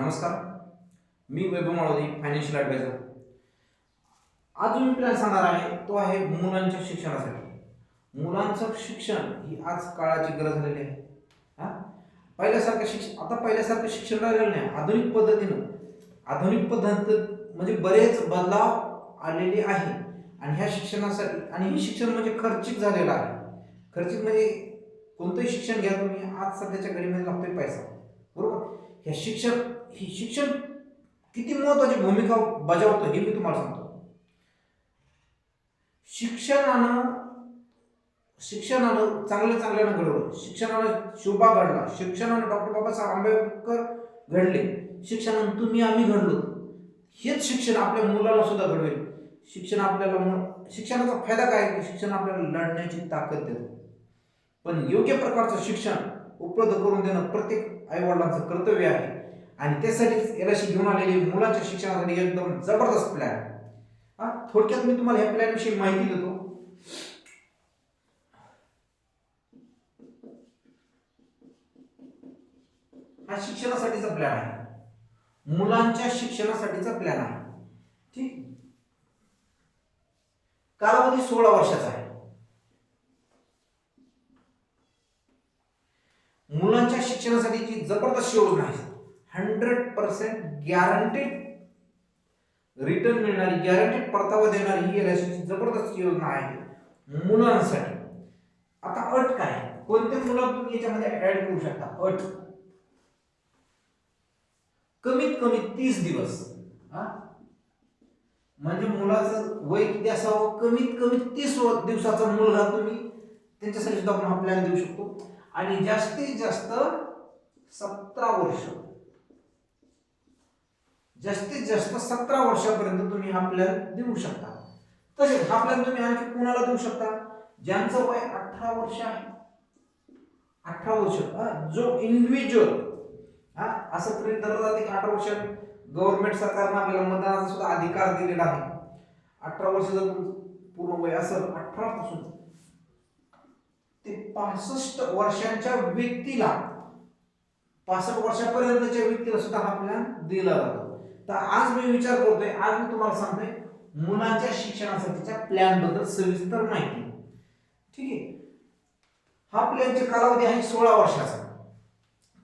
नमस्कार. मी वैभव माळोदी financial adviser आज जो मी प्लॅन सांगणार आहे तो आहे मुलांच्या शिक्षणासाठी. मुलांचं शिक्षण ही आज काळाची गरज झालेली आहे. हा? पहिल्यासारखं शिक्षण आता पहिल्यासारखं शिक्षण राहिलेलं नाही. आधुनिक पद्धतीनं आधुनिक पद्धत म्हणजे बरेच बदलाव आलेले आहे. आणि ह्या शिक्षणासाठी आणि हे शिक्षण म्हणजे खर्चिक झालेलं आहे. खर्चिक म्हणजे कोणतंही शिक्षण घ्या तुम्ही आज सध्याच्या घडीमध्ये लागतोय पैसा. बरोबर? हे शिक्षण ही शिक्षण किती महत्वाची भूमिका बजावतं हे मी तुम्हाला सांगतो. शिक्षणानं शिक्षणानं चांगल्या चांगल्यानं घडवलं. शिक्षणानं शोभा घडला. शिक्षणानं डॉक्टर बाबासाहेब आंबेडकर घडले. शिक्षणानं तुम्ही आम्ही घडलो. हेच शिक्षण आपल्या मुलाला सुद्धा घडवेल. शिक्षण आपल्याला शिक्षणाचा फायदा काय? आहे की शिक्षण आपल्याला लढण्याची ताकद देतं. पण योग्य प्रकारचं शिक्षण उपलब्ध करून देणं प्रत्येक आईवडिलांचं कर्तव्य आहे. आणि त्यासाठी याला घेऊन आलेली मुलांच्या शिक्षणासाठी एकदम जबरदस्त प्लॅन हा थोडक्यात मी तुम्हाला ह्या प्लॅन विषयी माहिती देतो. हा शिक्षणासाठीचा प्लॅन आहे. मुलांच्या शिक्षणासाठीचा प्लॅन आहे. ठीक? कालावधी सोळा वर्षाचा आहे. मुलांच्या शिक्षणासाठीची जबरदस्त योजना आहे. हंड्रेड पर्सेंट गॅरंटीड रिटर्न मिळणारी गॅरंटीड परतावा देणारी ही एल जबरदस्त योजना आहे. मुलांसाठी. आता अट काय? कोणते मुलं तुम्ही याच्यामध्ये ऍड करू शकता? अट. कमीत कमी तीस दिवस. हा? म्हणजे मुलाचं वय किती असावं? कमीत कमी तीस दिवसाचा मुलगा तुम्ही. त्यांच्यासाठी सुद्धा आपण हा प्लॅन देऊ शकतो. आणि जास्तीत जास्त सतरा वर्ष. जास्तीत जास्त सतरा वर्षापर्यंत तुम्ही हा प्लॅन देऊ शकता. तसेच हा प्लॅन तुम्ही आणखी कुणाला देऊ शकता? ज्यांचं वय अठरा वर्ष आहे. अठरा वर्ष हा, जो इंडिव्हिज्युअल हा असं प्रिंट धरलं जाते की अठरा वर्ष गव्हर्नमेंट सरकारनं आपल्याला मतदानाचा सुद्धा अधिकार दिलेला आहे. अठरा वर्ष जर पूर्ण वय असेल अठरा पासून ते पासष्ट वर्षांच्या व्यक्तीला पासष्ट वर्षापर्यंतच्या व्यक्तीला सुद्धा हा प्लॅन दिला जातो. तर आज मी विचार करतोय आज मी तुम्हाला सांगतोय मुलांच्या शिक्षणासाठीच्या प्लॅनबद्दल सविस्तर माहिती. ठीक आहे? हा प्लॅनचे कालावधी आहे सोळा वर्षाचा.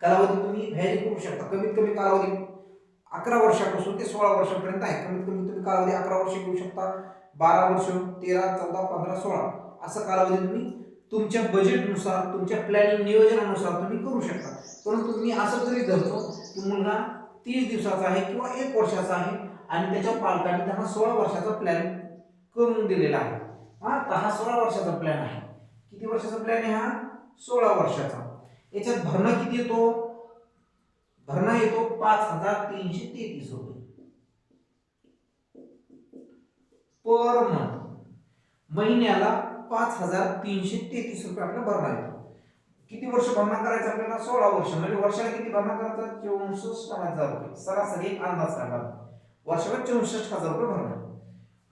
कालावधी तुम्ही व्हॅरी करू शकता. कमीत कमी कालावधी अकरा वर्षापासून ते सोळा वर्षापर्यंत आहे. कमीत कमी तुम्ही कालावधी अकरा वर्ष घेऊ शकता. बारा वर्ष तेरा चौदा पंधरा सोळा असं कालावधी तुम्ही तुमच्या बजेटनुसार तुमच्या प्लॅनिंग नियोजनानुसार तुम्ही करू शकता. परंतु मी असं तरी धरतो की मुलगा तीस दिवसाचा आहे किंवा एक वर्षाचा आहे आणि त्याच्या पालकांनी त्यांना सोळा वर्षाचा प्लॅन करून दिलेला आहे. हा तर हा सोळा वर्षाचा प्लॅन आहे. किती वर्षाचा प्लॅन आहे हा? सोळा वर्षाचा. याच्यात भरणा किती येतो? भरणा येतो पाच हजार तीनशे तेहतीस रुपये. पर मंथ महिन्याला पाच हजार तीनशे तेहतीस रुपये आपला भरणा येतो. किती वर्ष भरणा करायचं आपल्याला? सोळा वर्ष. म्हणजे वर्षाला किती भरणा करायचा? चौसष्ट हजार रुपये. सरासरी एक अंदाज सांगा. वर्षाला चौसष्ट हजार रुपये भरणा.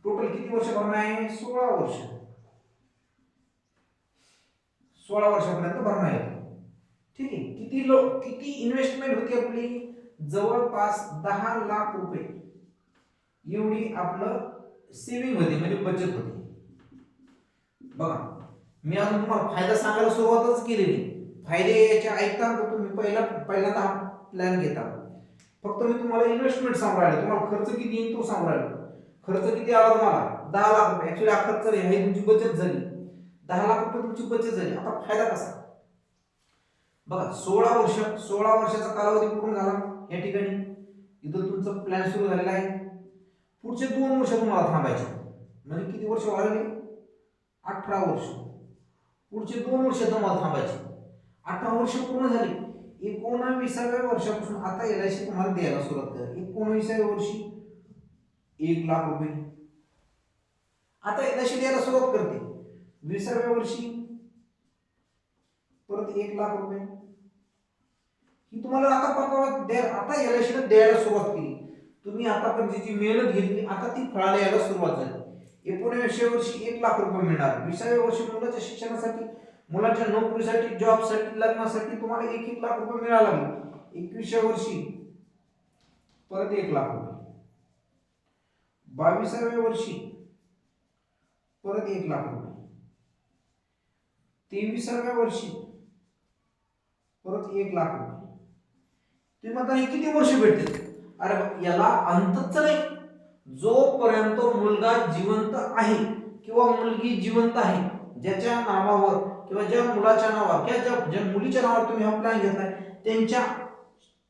टोटल किती वर्ष भरणा आहे? सोळा वर्ष. सोळा वर्षापर्यंत भरणा आहे. ठीक आहे. किती लो किती इन्व्हेस्टमेंट होती आपली? जवळपास दहा लाख रुपये. एवढी आपलं सेव्हिंग होती म्हणजे बचत होती. बघा. मी अजून तुम्हाला फायदा सांगायला सुरुवातच केलेली फायदे याचे ऐकता तर तुम्ही पहिला पहिल्यांदा हा प्लॅन घेता. फक्त मी तुम्हाला इन्व्हेस्टमेंट सांगू तुम्हाला खर्च किती येईल तो सांगू राहिलो खर्च किती आला तुम्हाला? दहा लाख रुपये. ॲक्च्युली हा खर्च नाही तुमची बचत झाली. दहा लाख रुपये तुमची बचत झाली. आता फायदा कसा? बघा सोळा वर्ष सोळा वर्षाचा कालावधी पूर्ण झाला या ठिकाणी. इथं तुमचा प्लॅन सुरू झालेला आहे. पुढचे दोन वर्ष तुम्हाला थांबायचे. म्हणजे किती वर्ष वाढले? अठरा वर्ष. पुढचे दोन वर्ष तुम्हाला थांबायचे. अठरा वर्ष पूर्ण झाली. एकोणाविसाव्या वर्षापासून आता एल आय सी तुम्हाला द्यायला सुरुवात कर. एकोणविसाव्या वर्षी एक लाख रुपये. आता एल आय सी द्यायला सुरुवात करते. विसाव्या वर्षी परत एक लाख रुपये. ही तुम्हाला आता परतावा द्या आता एल आय सीला द्यायला सुरुवात केली. तुम्ही आतापर्यंत जी मेहनत घेतली आता ती फळाला यायला सुरुवात झाली. एकोणविसशे वर्षी एक लाख रुपये मिळणार. विसाव्या वर्षी मुलाच्या शिक्षणासाठी मुलाच्या नोकरीसाठी जॉबसाठी लग्नासाठी तुम्हाला एक एक लाख रुपये मिळायला लागले. एकवीसशे वर्षी परत एक लाख रुपये. बावीसाव्या वर्षी परत एक लाख रुपये. तेवीसाव्या वर्षी परत एक लाख रुपये. तुम्ही म्हणता हे किती वर्ष भेटतील? अरे याला अंतच नाही. जोपर्यंत मुलगा जिवंत आहे किंवा मुलगी जिवंत आहे ज्याच्या नावावर किंवा ज्या मुलाच्या नावावर किंवा ज्या ज्या मुलीच्या नावावर तुम्ही हा प्लॅन घेतलाय त्यांच्या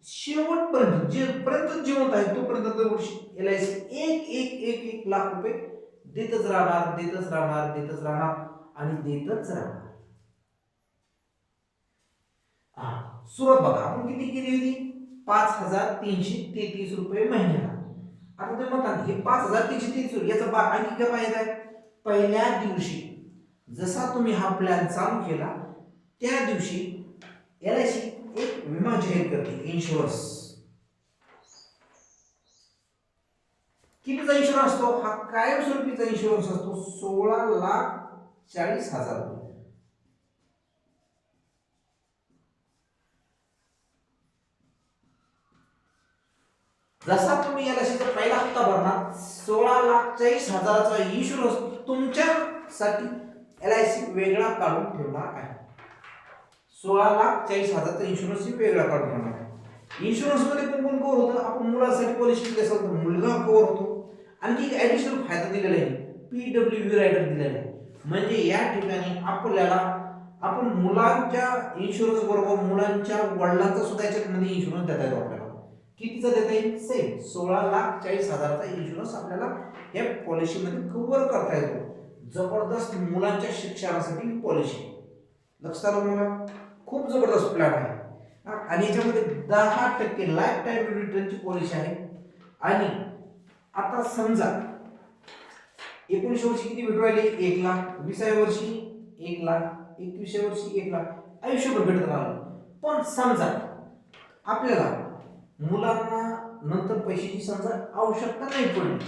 शेवटपर्यंत जेपर्यंत जिवंत आहे तोपर्यंत दरवर्षी एल आय सी एक एक एक एक लाख रुपये देतच राहणार देतच राहणार देतच राहणार आणि देतच राहणार. सुरत बघा आपण किती केली होती? पाच हजार तीनशे तेहतीस रुपये महिन्याला. आता तुम्ही म्हणतात हे पाच हजार तीनशे तीन रुपये याचा बा आणखी काय फायदा आहे? पहिल्या दिवशी जसा तुम्ही हा प्लॅन चालू केला त्या दिवशी एल आय सी एक विमा जाहीर करते इन्शुरन्स कितीचा इन्शुरन्स असतो? हा कायमस्वरूपीचा इन्शुरन्स असतो सोळा लाख चाळीस हजार रुपये. जसा तुम्ही एल आय पहिला हप्ता भरणार सोळा लाख चाळीस हजाराचा इन्शुरन्स तुमच्यासाठी एल आय सी वेगळा काढून ठेवणार आहे. सोळा लाख चाळीस हजारचा इन्शुरन्स वेगळा काढून ठेवणार आहे. इन्शुरन्समध्ये कोण कोण कवर होतं? आपण मुलासाठी पॉलिसी असेल तर मुलगा कवर होतो. आणखी एक ॲडिशनल फायदा दिलेला आहे. पी डब्ल्यू व्ही रायडर दिलेला आहे. म्हणजे या ठिकाणी आपल्याला आपण मुलांच्या इन्शुरन्स बरोबर मुलांच्या वडिलांचा सुद्धा याच्यामध्ये इन्शुरन्स देता येतो आपल्याला. कितीचा देता येईल? सेम सोळा लाख चाळीस हजाराचा इन्शुरन्स आपल्याला या पॉलिसीमध्ये कव्हर करता येतो. जबरदस्त मुलांच्या शिक्षणासाठी पॉलिसी लक्षात आलं मला खूप जबरदस्त प्लॅन आहे. आणि याच्यामध्ये दहा टक्के लाईफ टाईम रिटर्नची पॉलिसी आहे. आणि आता समजा एकोणीसशे वर्षी किती भेटू राहिले? एक लाख. विसाव्या वर्षी एक लाख. एकविसव्या वर्षी एक लाख. आयुष्यभर भेटत राहिलं. पण समजा आपल्याला मुलांना नंतर पैशाची समजा आवश्यकता नाही पडली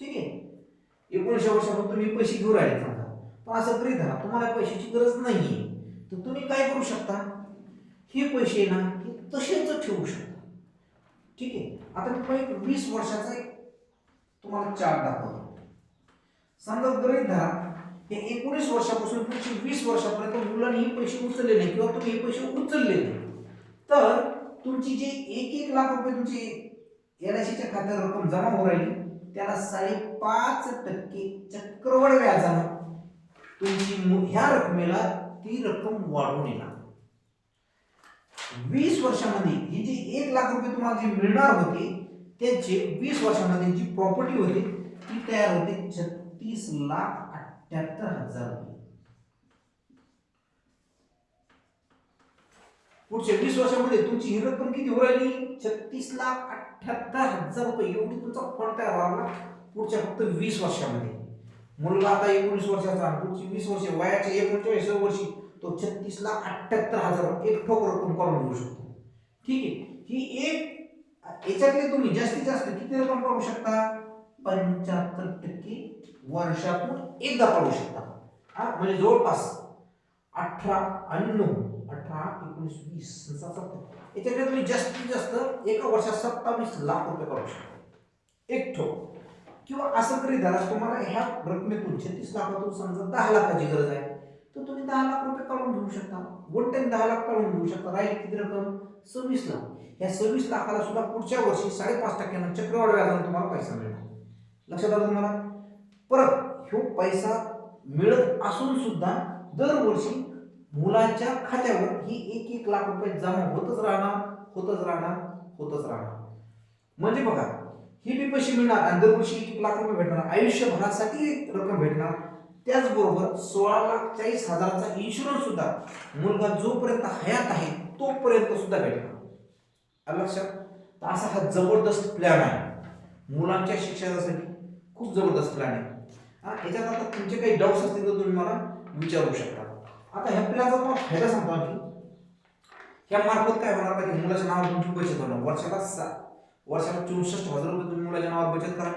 ठीक आहे? एकोणीसशे वर्षापासून तुम्ही पैसे घेऊन राहिले समजा. पण असं करीत धरा तुम्हाला पैशाची गरज नाही आहे तर तुम्ही काय करू शकता? हे पैसे ना हे तसेच ठेवू शकता. ठीक आहे? आता मी तुम्हाला एक वीस वर्षाचा एक तुम्हाला चार्ट दाखवतो. समजा गृहित धरा. हे एकोणीस वर्षापासून पुढची वीस वर्षापर्यंत मुलांनी हे पैसे उचलले नाही किंवा तुम्ही हे पैसे उचलले नाही. तर तुमची जे एक एक लाख रुपये तुमची एल आय सीच्या खात्यात रक्कम जमा होऊ राहिली त्याला साडेपाच टक्के चक्रवाढ व्याजानं तुमची ह्या रकमेला ती रक्कम वाढवून येणार. वीस वर्षामध्ये ही जी एक लाख रुपये तुम्हाला जी मिळणार होते त्याचे वीस वर्षामध्ये जी प्रॉपर्टी होती ती तयार होते छत्तीस लाख अठ्ठ्याहत्तर हजार रुपये पुढच्या वीस वर्षामध्ये तुमची ही रक्कम किती हो राहिली? छत्तीस लाख अठ्याहत्तर हजार रुपये. एवढी तुमचा फंड तयार व्हावा पुढच्या फक्त वीस वर्षामध्ये. मुलगा आता एकोणीस वर्षाचा पुढची वीस वर्ष वयाच्या एकोणचाळीस वर्षी तो छत्तीस लाख अठ्याहत्तर हजार एक ठोक रक्कम करून घेऊ शकतो. ठीक आहे? ही एक याच्यातले तुम्ही जास्तीत जास्त किती रक्कम करू शकता? पंच्याहत्तर टक्के वर्षातून एकदा काढू शकता. हा? म्हणजे जवळपास अठरा आणि नऊ अठरा एकोणीस वीस सत्तर? याच्याकडे तुम्ही जास्तीत जास्त एका वर्षात सत्तावीस लाख रुपये काढू शकता. एक ठो किंवा असं तरी धरा तुम्हाला ह्या रकमेतून छत्तीस लाखातून समजा दहा लाखाची गरज आहे तर तुम्ही दहा लाख रुपये काढून घेऊ शकता. वन टाइम दहा लाख काढून घेऊ शकता. राहील किती रक्कम? सव्वीस लाख. या सव्वीस लाखाला सुद्धा पुढच्या वर्षी साडेपाच टक्क्यानं चक्रवाढ व्याजानं तुम्हाला पैसा मिळणार लक्षात आलं तुम्हाला? परत ह्यो पैसा मिळत असून सुद्धा दरवर्षी मुलांच्या खात्यावर ही एक एक लाख रुपये जमा होतच राहणार होतच राहणार होतच राहणार. म्हणजे बघा ही बी पैसे मिळणार आणि दरवर्षी एक एक लाख रुपये भेटणार आयुष्यभरासाठी एक रक्कम भेटणार. त्याचबरोबर सोळा लाख चाळीस हजाराचा इन्शुरन्स सुद्धा मुलगा जोपर्यंत हयात आहे तोपर्यंत सुद्धा भेटणार. लक्षात? तर असा हा जबरदस्त प्लॅन आहे. मुलांच्या शिक्षणासाठी खूप जबरदस्त प्लॅन आहे. हा याच्यात आता तुमचे काही डाऊट्स असतील तर तुम्ही मला विचारू शकता. आता ह्या प्लॅनचा तुम्हाला फायदा सांगतो आणखी. ह्या मार्फत काय होणार पाहिजे मुलाच्या नावावर तुमची बचत होणार. वर्षाला सा वर्षाला चौसष्ट हजार रुपये तुम्ही मुलाच्या नावावर बचत करा.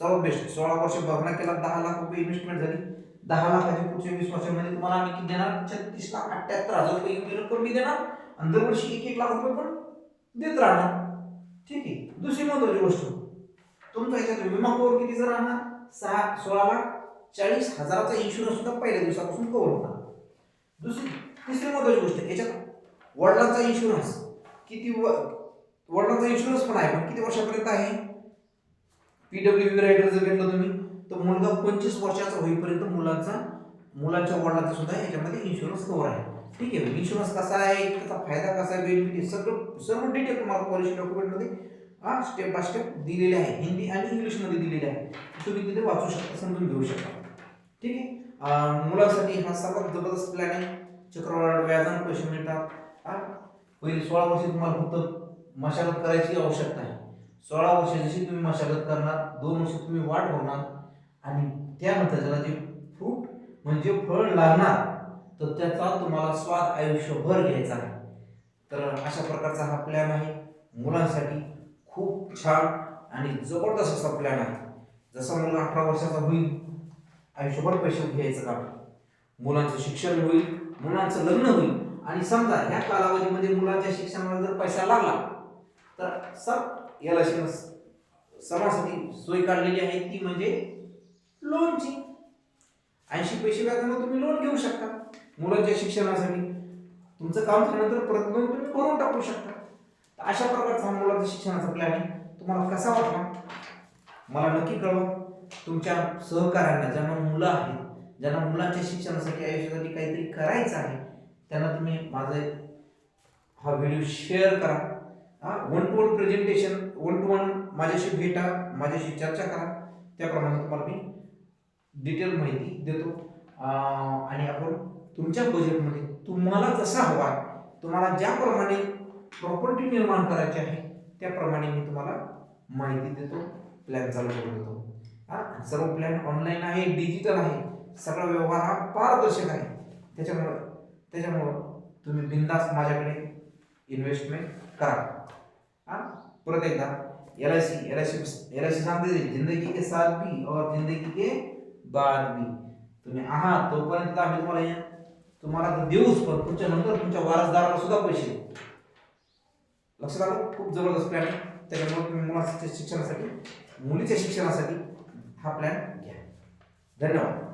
सर्वात बेस्ट सोळा वर्ष भरणा केला दहा लाख रुपये इन्व्हेस्टमेंट झाली. दहा लाखाच्या पुढच्या वीस वर्षामध्ये तुम्हाला आम्ही किती देणार छत्तीस लाख अठ्ठ्याहत्तर हजार रुपये युनिट रक्कम मी देणार. आणि दरवर्षी एक एक लाख रुपये पण देत राहणार. ठीक आहे. दुसरी महत्वाची गोष्ट तुमचा याच्यात विमा कवर किती जर राहणार सहा सोळा लाख. चाळीस हजाराचा इन्शुरन्स सुद्धा पहिल्या दिवसापासून कव्हर होणार दुसरी तिसरी महत्वाची गोष्ट याच्यात वडिलांचा इन्शुरन्स किती व वडिलांचा इन्शुरन्स पण आहे पण किती वर्षापर्यंत आहे? पीडब्ल्यू रायडर जर घेतलं तुम्ही तर मुलगा पंचवीस वर्षाचा होईपर्यंत मुलांचा मुलाच्या वडिलांचा सुद्धा याच्यामध्ये इन्शुरन्स कव्हर आहे. ठीक आहे इन्शुरन्स कसा आहे त्याचा फायदा कसा आहे बेनिफिट सगळं सर्व डिटेल तुम्हाला पॉलिसी डॉक्युमेंटमध्ये हा स्टेप बाय स्टेप दिलेले आहे. हिंदी आणि इंग्लिशमध्ये दिलेले आहे. तुम्ही तिथे वाचू शकता समजून घेऊ शकता. ठीक आहे? मुलांसाठी हा सर्वात जबरदस्त प्लॅन आहे चक्रवाढ व्याजाने पैसे मिळतात. पहिले सोळा वर्षे तुम्हाला फक्त मशागत करायची आवश्यकता आहे. सोळा वर्ष जशी तुम्ही मशागत करणार दोन वर्ष तुम्ही वाट बघणार आणि त्यानंतर त्याला जे फ्रूट म्हणजे फळ लागणार तर त्याचा तुम्हाला स्वाद आयुष्यभर घ्यायचा आहे. तर अशा प्रकारचा हा प्लॅन आहे. मुलांसाठी खूप छान आणि जबरदस्त असा प्लॅन आहे. जसा मुलगा अठरा वर्षाचा होईल आयुष्यभर पैसे घ्यायचं काम. मुलांचं शिक्षण होईल मुलांचं लग्न होईल. आणि समजा ह्या कालावधीमध्ये मुलांच्या शिक्षणाला जर पैसा लागला तर सर याला समाजासाठी सोय काढलेली आहे ती म्हणजे लोनची ऐंशी पैसे व्याजानं तुम्ही लोन घेऊ शकता. मुलांच्या शिक्षणासाठी तुमचं काम झाल्यानंतर परत लोन तुम्ही भरून टाकू शकता. तर अशा प्रकारचा मुलांचा शिक्षणाचा प्लॅनिंग तुम्हाला कसा वाटला? मला नक्की कळवा. तुमच्या सहकार्यांना ज्यांना मुलं आहेत ज्यांना मुलांच्या शिक्षणासाठी आयुष्यासाठी काहीतरी करायचं आहे त्यांना तुम्ही माझे हा व्हिडिओ शेअर करा. हा one two one presentation one two one माझ्याशी भेटा माझ्याशी चर्चा करा. त्याप्रमाणे तुम्हाला मी डिटेल माहिती देतो. आणि आपण तुमच्या बजेटमध्ये तुम्हाला जसा हवा तुम्हाला ज्याप्रमाणे प्रॉपर्टी निर्माण करायची आहे त्याप्रमाणे मी तुम्हाला माहिती देतो प्लॅन चालू करून देतो हा सर्व प्लॅन ऑनलाईन आहे डिजिटल आहे. सगळा व्यवहार हा पारदर्शक आहे. त्याच्यामुळं त्याच्यामुळं तुम्ही बिंदास माझ्याकडे इन्व्हेस्टमेंट करा. हा परत एकदा L I C L I C L I C सांगते जिंदगी के साथ भी और जिंदगी के बाद भी तुम्ही आहात तोपर्यंत आम्ही तुम्हाला या- तुम्हाला तर देऊच पण तुमच्या नंतर तुमच्या वारसदाराला सुद्धा पैसे लक्षात आलं? खूप जबरदस्त प्लॅन त्याच्यामुळे तुम्ही मुलाच्या शिक्षणासाठी मुलीच्या शिक्षणासाठी हा प्लॅन घ्या. धन्यवाद.